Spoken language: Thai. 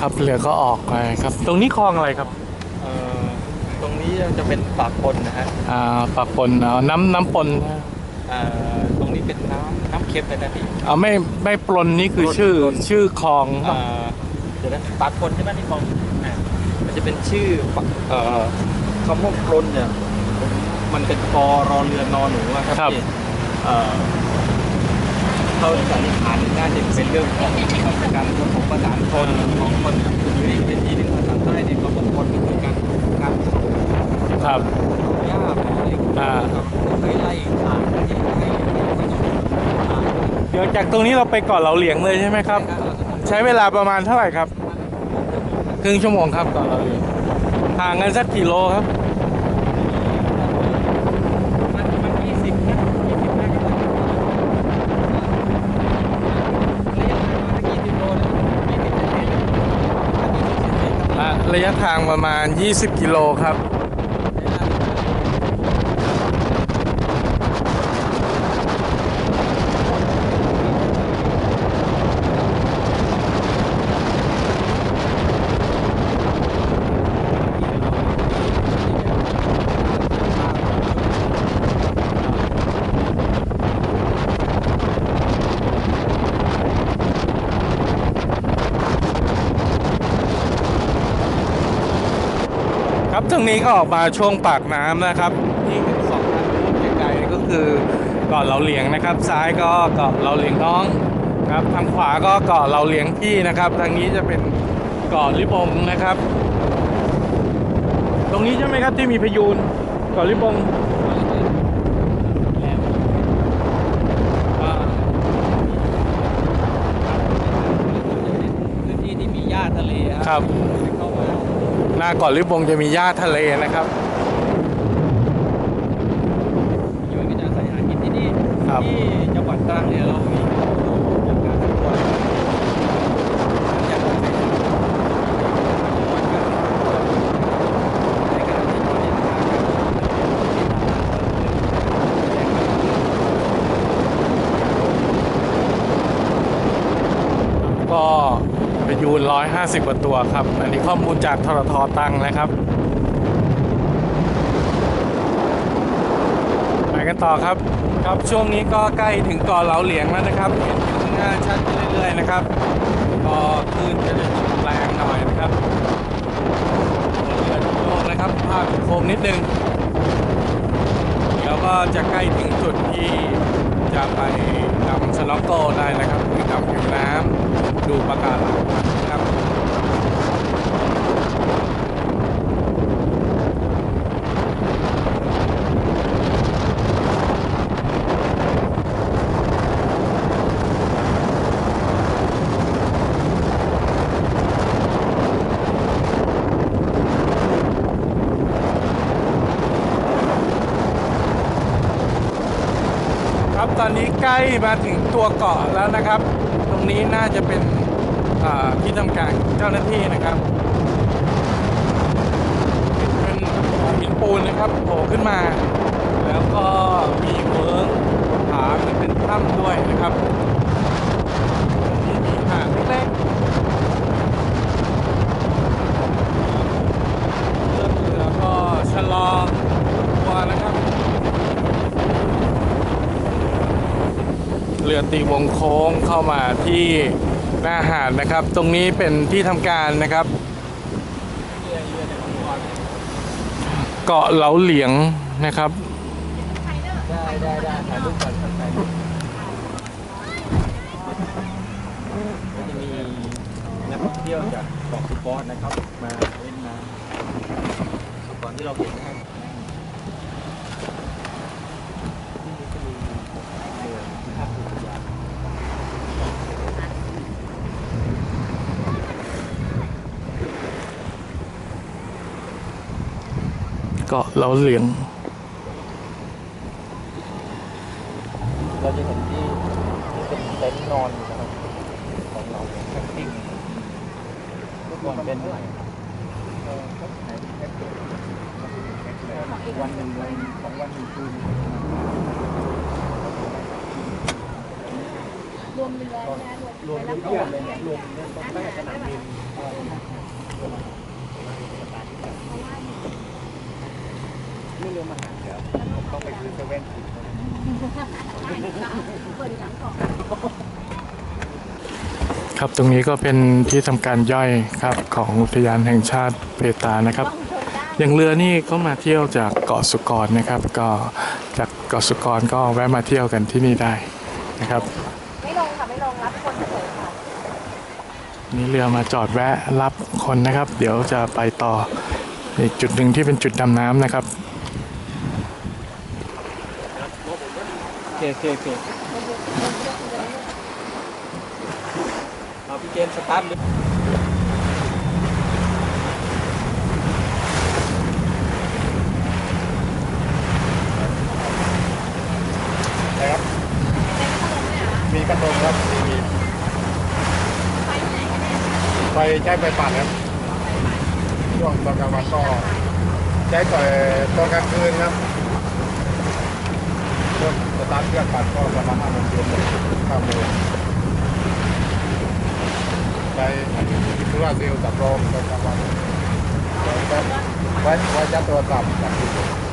ครับเรือก็ออกไปครับ ตรงนี้คลองอะไรครับเอ่อตรงนี้จะเป็นปากปนนะฮะอ่าปากปนเอาน้ำน้ำปนเอ่อตรงนี้เป็นน้ำน้ำเค็มเลยนะพี่ เอาไม่ไม่ปลนนี่คือปลนชื่อปลน ชื่อคลองเอ่อเดี๋ยวนะปากปนใช่ไหมที่มองอะมันจะเป็นชื่อปากเอ่อคำว่าปลนเนี่ยมันเป็นปอรอเรือนอนหนูอะครับพี่เอ่อ เขาสันนิษฐานน่าจะเป็นเรื่องของการผสมผสานคนของคนกับคนที่เป็นที่หนึ่งภาษาใต้เนี่ยเขาบอกคนก็คือการการเผาครับหญ้าเผาอะไรอ่าครับไปไล่ขาดที่ให้ให้ผสมผสานเดี๋ยวจากตรงนี้เราไปเกาะเหลาเหลียงเลยใช่ไหมครับ ใช้เวลาประมาณเท่าไหร่ครับ ครึ่งชั่วโมงครับเกาะเหลาเหลียงห่างกันสักกี่โลครับ มันมันยี่สิบนะยี่สิบน่าจะถึง ระยะทางประมาณ 20 กิโลครับมตรยี่สิบเซนครับ อะระยะทางประมาณ 20 กิโลครับ ครับ ตรงนี้ก็ออกมาช่วงปากน้ำนะครับที่เห็นสองทางนู้นไกลๆก็คือเกาะเหลาเหลียงนะครับ ซ้ายก็เกาะเหลาเหลียงน้องครับทางขวาก็เกาะเหลาเหลียงพี่นะครับ ทางนี้จะเป็นเกาะลิบงนะครับ ตรงนี้ใช่ไหมครับที่มีพยูนเกาะลิบงอ่าพื้นที่ที่มีหญ้าทะเลครับเข้ามา หน้าเกาะลิบงจะมีหญ้าทะเลนะครับอยู่ก็จะอาศัยหากินที่นี่ครับที่จังหวัดตรังเนี่ยเรามีจากการสำรวจจากการไปจังหวัดการสำรวจในการที่เราเนี่ยนะครับ ก็ พยูน150 กว่าตัวครับ อันนี้ข้อมูลจากทรทตังนะครับ ไปกันต่อครับ ครับช่วงนี้ก็ใกล้ถึงเกาะเหลาเหลียงแล้วนะครับ เห็นอยู่ข้างหน้าชัดขึ้นเรื่อยๆนะครับก็คลื่นจะแรงหน่อยนะครับเรือโลกนะครับภาพโคมนิดนึงเดี๋ยวก็จะใกล้ถึงจุดที่จะไปดำสโนว์โกได้นะครับ ดูปะการังนะครับครับตอนนี้ใกล้มาถึงตัวเกาะแล้วนะครับ ตรงนี้น่าจะเป็น ที่ทำการเจ้าหน้าที่นะครับเป็นหินปูนนะครับโผล่ขึ้นมา แล้วก็มีเวิร์กผาเหมือนเป็นถ้ำด้วยนะครับมีหาดเล็กๆเรือเรือก็ชะลอตัวนะครับเรือตีวงโค้งเข้ามาที่ หน้าหาดนะครับ ตรงนี้เป็นที่ทำการนะครับ เกาะเหลาเหลียงนะครับ ได้ได้ได้ถ่ายรูปก่อนครับถ่ายรูปก็จะมีนักท่องเที่ยวจากเกาะสุปอสนะครับ มาเล่นน้ำก่อนที่เราเห็นนะครับที่นี่ก็มีเรือภาพอุทยาน เกาะเหลาเหลียงเราจะเห็นที่ที่เป็นเต็นท์นอนอยู่นะครับของเราแคมปิ้งเมื่อก่อนเป็นเอ่อเขาขายเป็นแพ็คเกจวันหนึ่งวันสองวันหนึ่งคืนรวมเรือนะรวมรวมทุกอย่างเลยเนี่ยรวมเนี่ยตรงใต้สนามบิน ไม่เรือมาหาเดี๋ยวผมต้องไป ครับตรงนี้ก็เป็นที่ทำการย่อยครับของอุทยานแห่งชาติเพตานะครับ อย่างเรือนี่ก็มาเที่ยวจากเกาะสุกรนะครับ ก็จากเกาะสุกรก็แวะมาเที่ยวกันที่นี่ได้นะครับไม่ลงค่ะไม่ลงรับคนเฉยค่ะนี่เรือมาจอดแวะรับคนนะครับ เดี๋ยวจะไปต่ออีกจุดหนึ่งที่เป็นจุดดำน้ำนะครับ โอเคโอเคโอเคเอาพี่เกณฑ์สตาร์ทเลยนะครับมีกระทงครับมีมีไฟใช้ไฟปั่นครับช่วงตอนกลางวันก็ใช้แต่ตอนกลางคืนครับ ครื่องสตาร์ทเครื่องปั่นก็ประมาณห้าโมงเย็นห้าโมงใช้โซลาร์เซลล์ตับรองตอนกลางวันไว้ไว้ไว้จับโทรศัพท์